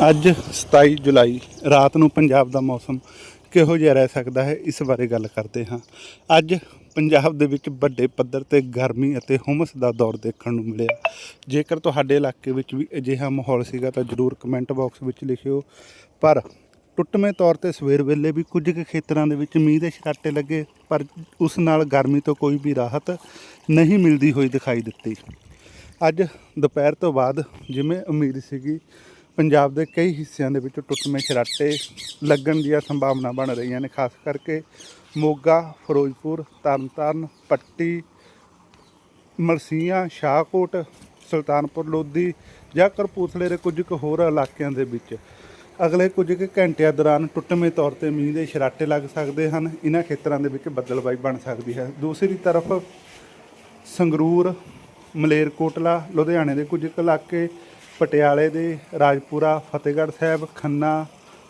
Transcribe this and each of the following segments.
ਅੱਜ 27 ਜੁਲਾਈ ਰਾਤ ਨੂੰ ਪੰਜਾਬ ਦਾ ਮੌਸਮ ਕਿਹੋ ਜਿਹਾ ਰਹਿ ਸਕਦਾ ਹੈ, ਇਸ ਬਾਰੇ ਗੱਲ ਕਰਦੇ ਹਾਂ। ਅੱਜ ਪੰਜਾਬ ਦੇ ਵਿੱਚ ਵੱਡੇ ਪੱਧਰ ਤੇ ਗਰਮੀ ਅਤੇ ਹੁਮਸ ਦਾ ਦੌਰ ਦੇਖਣ ਨੂੰ ਮਿਲਿਆ। ਜੇਕਰ ਤੁਹਾਡੇ ਇਲਾਕੇ ਵਿੱਚ ਵੀ ਅਜਿਹਾ ਮਾਹੌਲ ਸੀਗਾ ਤਾਂ ਜਰੂਰ ਕਮੈਂਟ ਬਾਕਸ ਵਿੱਚ ਲਿਖਿਓ। ਪਰ ਟੁੱਟਵੇਂ ਤੌਰ ਤੇ ਸਵੇਰ ਵੇਲੇ ਵੀ ਕੁਝ ਕੁ ਖੇਤਰਾਂ ਦੇ ਵਿੱਚ ਮੀਂਹ ਦੇ ਛਰਾਟੇ ਲੱਗੇ, ਪਰ ਉਸ ਨਾਲ ਗਰਮੀ ਤੋਂ ਕੋਈ ਵੀ ਰਾਹਤ ਨਹੀਂ ਮਿਲਦੀ ਹੋਈ ਦਿਖਾਈ ਦਿੱਤੀ। ਅੱਜ ਦੁਪਹਿਰ ਤੋਂ ਬਾਅਦ ਜਿਵੇਂ ਉਮੀਦ ਸੀਗੀ ਪੰਜਾਬ ਦੇ ਕਈ ਹਿੱਸਿਆਂ ਦੇ ਵਿੱਚ ਟੁੱਟਵੇਂ ਛਰਾਟੇ ਲੱਗਣ ਦੀਆਂ ਸੰਭਾਵਨਾ ਬਣ ਰਹੀਆਂ ਨੇ, ਖਾਸ ਕਰਕੇ ਮੋਗਾ, ਫਿਰੋਜ਼ਪੁਰ, ਤਰਨਤਾਰਨ, ਪੱਟੀ ਮਰਸੀਆਂ ਸ਼ਾਹਕੋਟ, ਸੁਲਤਾਨਪੁਰ, ਲੋਧੀ ਜਾਂ ਕਰਪੂਥਲੇ ਦੇ ਕੁਝ ਕੁ ਹੋਰ ਇਲਾਕਿਆਂ ਦੇ ਵਿੱਚ। ਅਗਲੇ ਕੁਝ ਕੁ ਘੰਟਿਆਂ ਦੌਰਾਨ ਟੁੱਟਵੇਂ ਤੌਰ ਤੇ ਮੀਂਹ ਦੇ ਛਰਾਟੇ ਲੱਗ ਸਕਦੇ ਹਨ। ਇਹਨਾਂ ਖੇਤਰਾਂ ਦੇ ਵਿੱਚ ਬੱਦਲਬਾਈ ਬਣ ਸਕਦੀ ਹੈ। ਦੂਸਰੀ ਤਰਫ ਸੰਗਰੂਰ, ਮਲੇਰਕੋਟਲਾ, ਲੁਧਿਆਣੇ ਦੇ ਕੁਝ ਕੁ ਇਲਾਕੇ ਪਟਿਆਲੇ ਦੇ ਰਾਜਪੁਰਾ, ਫਤਿਹਗੜ੍ਹ ਸਾਹਿਬ, ਖੰਨਾ,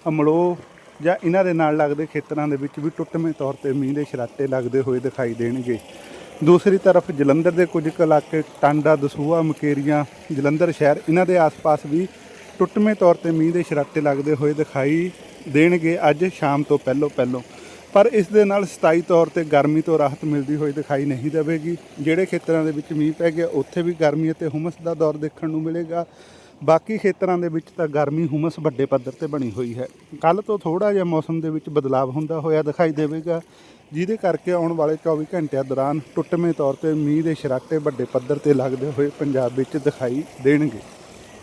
ਅਮਲੋਹ ਜਾਂ ਇਹਨਾਂ ਦੇ ਨਾਲ ਲੱਗਦੇ ਖੇਤਰਾਂ ਦੇ ਵਿੱਚ ਵੀ ਟੁੱਟਵੇਂ ਤੌਰ ਤੇ ਮੀਂਹ ਦੇ ਛਰਾਟੇ ਲੱਗਦੇ ਹੋਏ ਦਿਖਾਈ ਦੇਣਗੇ। ਦੂਸਰੀ ਤਰਫ ਜਲੰਧਰ ਦੇ ਕੁਝ ਕੁ ਇਲਾਕੇ, ਟਾਂਡਾ, ਦਸੂਹਾ, ਮਕੇਰੀਆਂ, ਜਲੰਧਰ ਸ਼ਹਿਰ, ਇਹਨਾਂ ਦੇ ਆਸ-ਪਾਸ ਵੀ ਟੁੱਟਵੇਂ ਤੌਰ ਤੇ ਮੀਂਹ ਦੇ ਛਰਾਟੇ ਲੱਗਦੇ ਹੋਏ ਦਿਖਾਈ ਦੇਣਗੇ ਅੱਜ ਸ਼ਾਮ ਤੋਂ ਪਹਿਲਾਂ ਪਹਿਲਾਂ ਪਰ ਇਸ ਦੇ ਨਾਲ ਸਥਾਈ ਤੌਰ ਤੇ ਗਰਮੀ ਤੋਂ ਰਾਹਤ ਮਿਲਦੀ ਹੋਈ ਦਿਖਾਈ ਨਹੀਂ ਦੇਵੇਗੀ। ਜਿਹੜੇ ਖੇਤਰਾਂ ਦੇ ਵਿੱਚ ਮੀਂਹ ਪੈ ਗਿਆ, ਉੱਥੇ ਵੀ ਗਰਮੀ ਅਤੇ ਹੁਮਸ ਦਾ ਦੌਰ ਦੇਖਣ ਨੂੰ ਮਿਲੇਗਾ। ਬਾਕੀ ਖੇਤਰਾਂ ਦੇ ਵਿੱਚ ਤਾਂ ਗਰਮੀ, ਹੁਮਸ ਵੱਡੇ ਪੱਧਰ ਤੇ ਬਣੀ ਹੋਈ ਹੈ। ਕੱਲ ਤੋਂ ਥੋੜਾ ਜਿਹਾ ਮੌਸਮ ਦੇ ਵਿੱਚ ਬਦਲਾਅ ਹੁੰਦਾ ਹੋਇਆ ਦਿਖਾਈ ਦੇਵੇਗਾ, ਜਿਹਦੇ ਕਰਕੇ ਆਉਣ ਵਾਲੇ 24 ਘੰਟਿਆਂ ਦੌਰਾਨ ਟੁੱਟਵੇਂ ਤੌਰ ਤੇ ਮੀਂਹ ਦੇ ਛਰਾਟੇ ਵੱਡੇ ਪੱਧਰ ਤੇ ਲੱਗਦੇ ਹੋਏ ਪੰਜਾਬ ਵਿੱਚ ਦਿਖਾਈ ਦੇਣਗੇ।